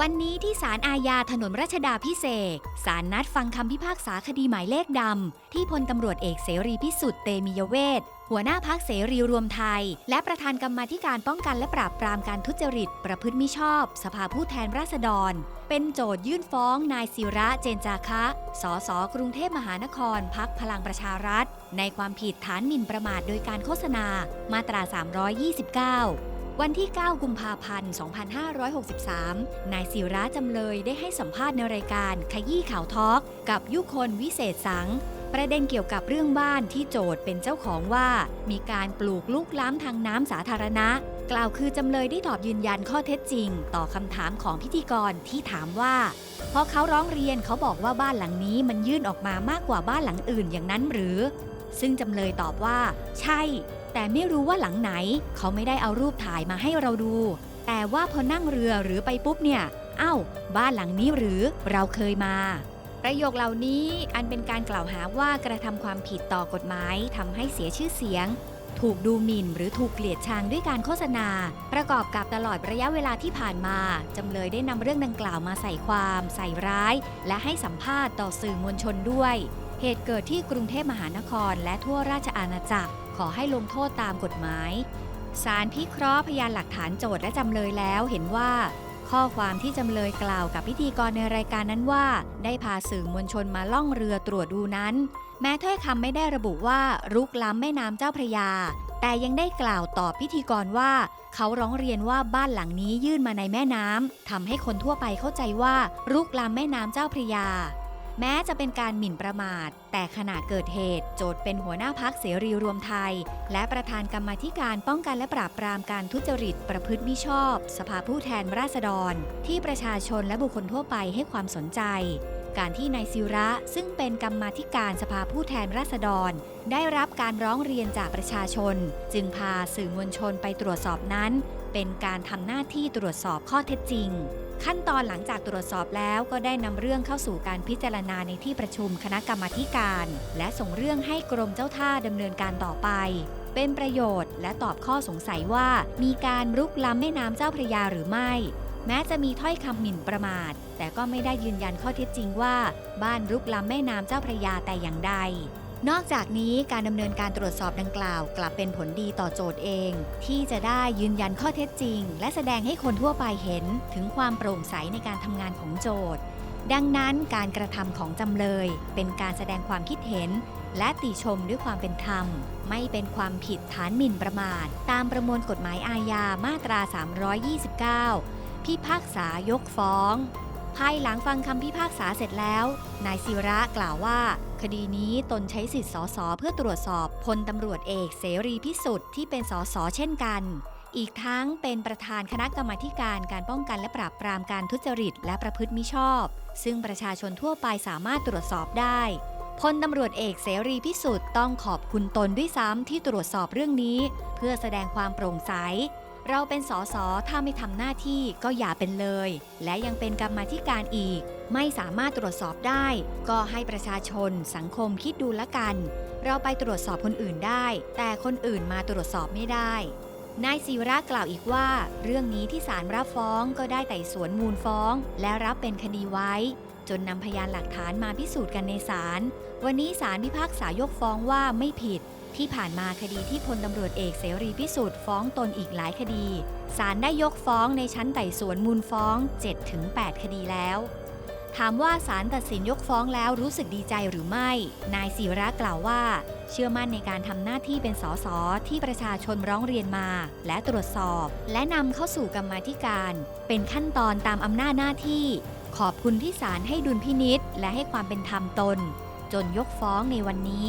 วันนี้ที่ศาลอาญาถนนรัชดาพิเศษศาลนัดฟังคำพิพากษาคดีหมายเลขดำ ที่พลตำรวจเอกเสรีพิสุทธิ์เตมียเวทหัวหน้าพักเสรีรวมไทย และประธานกรรมาธิการป้องกันและปราบปรามการทุจริต ประพฤติมิชอบ สภาผู้แทนราษฎร เป็นโจทยื่นฟ้องนายศิระเจนจาคะ สสกรุงเทพมหานครพักพลังประชารัฐ ในความผิดฐานหมิ่นประมาทโดยการโฆษณามาตรา 329 วันที่ 9 กุมภาพันธ์ 2563 นายศิระจำเลยได้ให้สัมภาษณ์ในรายการขยี้ข่าวทอล์กกับยุคนวิเศษสัง ประเด็นเกี่ยวกับเรื่องบ้านที่โจทย์เป็นเจ้าของว่า มีการปลูกลูกล้ำทางน้ำสาธารณะ กล่าวคือจำเลยได้ตอบยืนยันข้อเท็จจริง ต่อคำถามของพิธีกรที่ถามว่าพอเขาร้องเรียนเขาบอกว่าบ้านหลังนี้มันยื่นออกมามากกว่าบ้านหลังอื่นอย่างนั้นหรือ ซึ่งจำเลยตอบว่า ใช่ แต่ไม่รู้ว่าหลังไหน เขาไม่ได้เอารูปถ่ายมาให้เราดู แต่ว่าพอนั่งเรือหรือไปปุ๊บเนี่ยเอ้าบ้านหลังนี้หรือเราเคยมา ประโยคเหล่านี้อันเป็นการกล่าวหาว่ากระทำความผิดต่อกฎหมายทำให้เสียชื่อเสียง ถูกดูหมิ่นหรือถูกเกลียดชังด้วยการโฆษณา ประกอบกับตลอดระยะเวลาที่ผ่านมาจำเลยได้นำเรื่องดังกล่าวมาใส่ความ ใส่ร้าย และให้สัมภาษณ์ต่อสื่อมวลชนด้วย เหตุเกิดที่กรุงเทพมหานครและทั่วราชอาณาจักร ขอให้ลงโทษตามกฎหมายศาลพิเคราะห์พยานหลักฐานโจทย์และจำเลยแล้วเห็นว่า ข้อความที่จำเลยกล่าวกับพิธีกรในรายการนั้นว่า ได้พาสื่อมวลชนมาล่องเรือตรวจดูนั้น แม้ถ้อยคำไม่ได้ระบุว่ารุกล้ำแม่น้ำเจ้าพระยา แต่ยังได้กล่าวตอบพิธีกรว่า เขาร้องเรียนว่าบ้านหลังนี้ยื่นมาในแม่น้ำทำให้คนทั่วไปเข้าใจว่ารุกล้ำแม่น้ำเจ้าพระยา แม้จะเป็นการหมิ่นประมาท แต่ขณะเกิดเหตุ โจทย์เป็นหัวหน้าพักเสรีรวมไทย และประธานกรรมธิการป้องกันและปราบปรามการทุจริตประพฤติมิชอบ สภาผู้แทนราษฎร ที่ประชาชนและบุคคลทั่วไปให้ความสนใจ การที่นายศิระซึ่งเป็นกรรมธิการสภาผู้แทนราษฎร ได้รับการร้องเรียนจากประชาชน จึงพาสื่อมวลชนไปตรวจสอบนั้น เป็นการทำหน้าที่ตรวจสอบข้อเท็จจริง ขั้นตอนหลังจากตรวจสอบแล้วก็ได้นำเรื่องเข้าสู่การพิจารณาในที่ประชุมคณะกรรมาการ และส่งเรื่องให้กรมเจ้าท่าดำเนินการต่อไป เป็นประโยชน์ และตอบข้อสงสัยว่า มีการรุกล้ำแม่น้ำเจ้าพระยาหรือไม่ แม้จะมีถ้อยคำหมิ่นประมาท แต่ก็ไม่ได้ยืนยันข้อเท็จจริงว่า บ้านรุกล้ำแม่น้ำเจ้าพระยาแต่อย่างใด นอกจากนี้การดำเนินการตรวจสอบดังกล่าว กลับเป็นผลดีต่อโจทย์เอง ที่จะได้ยืนยันข้อเท็จจริง และแสดงให้คนทั่วไปเห็นถึงความโปร่งใสในการทำงานของโจทย์ ดังนั้นการกระทำของจำเลย เป็นการแสดงความคิดเห็น และติชมด้วยความเป็นธรรม ไม่เป็นความผิดฐานหมิ่นประมาท ตามประมวลกฎหมายอาญามาตรา 329 พิพากษายกฟ้อง ภายหลังฟังคำพิพากษาเสร็จแล้ว นายศิระกล่าวว่า คดีนี้ตนใช้สิทธิสสเพื่อตรวจสอบพลตำรวจเอกเสรีพิสุทธิ์ที่เป็นสสเช่นกัน อีกทั้งเป็นประธานคณะกรรมาการการป้องกันและปราบปรามการทุจริตและประพฤติมิชอบ ซึ่งประชาชนทั่วไปสามารถตรวจสอบได้พลตำรวจเอกเสรีพิสุทธิ์ต้องขอบคุณตนด้วยซ้ำที่ตรวจสอบเรื่องนี้ เพื่อแสดงความโปร่งใส เราเป็นสสถ้าไม่ทำหน้าที่ก็อย่าเป็นเลย และยังเป็นกรรมาธิการอีก ไม่สามารถตรวจสอบได้ ก็ให้ประชาชนสังคมคิดดูละกัน เราไปตรวจสอบคนอื่นได้ แต่คนอื่นมาตรวจสอบไม่ได้ นายศิระกล่าวอีกว่า เรื่องนี้ที่ศาลรับฟ้องก็ได้ไต่สวนมูลฟ้อง และรับเป็นคดีไว้ จนนำพยานหลักฐานมาพิสูจน์กันในศาลวันนี้ศาลพิพากษายกฟ้องว่าไม่ผิด ที่ผ่านมาคดีที่พลตำรวจเอกเสรีพิสุทธิ์ฟ้องตนอีกหลายคดีศาลได้ยกฟ้องในชั้นไต่สวนมูลฟ้อง 7-8 คดีแล้ว ถามว่าศาลตัดสินยกฟ้องแล้วรู้สึกดีใจหรือไม่ นายศิระกล่าวว่า เชื่อมั่นในการทำหน้าที่เป็นสสที่ประชาชนร้องเรียนมา และตรวจสอบ และนำเข้าสู่กรรมาธิการ เป็นขั้นตอนตามอำนาจหน้าที่ ขอบคุณที่ศาลให้ดุลพินิษและให้ความเป็นธรรมตน จนยกฟ้องในวันนี้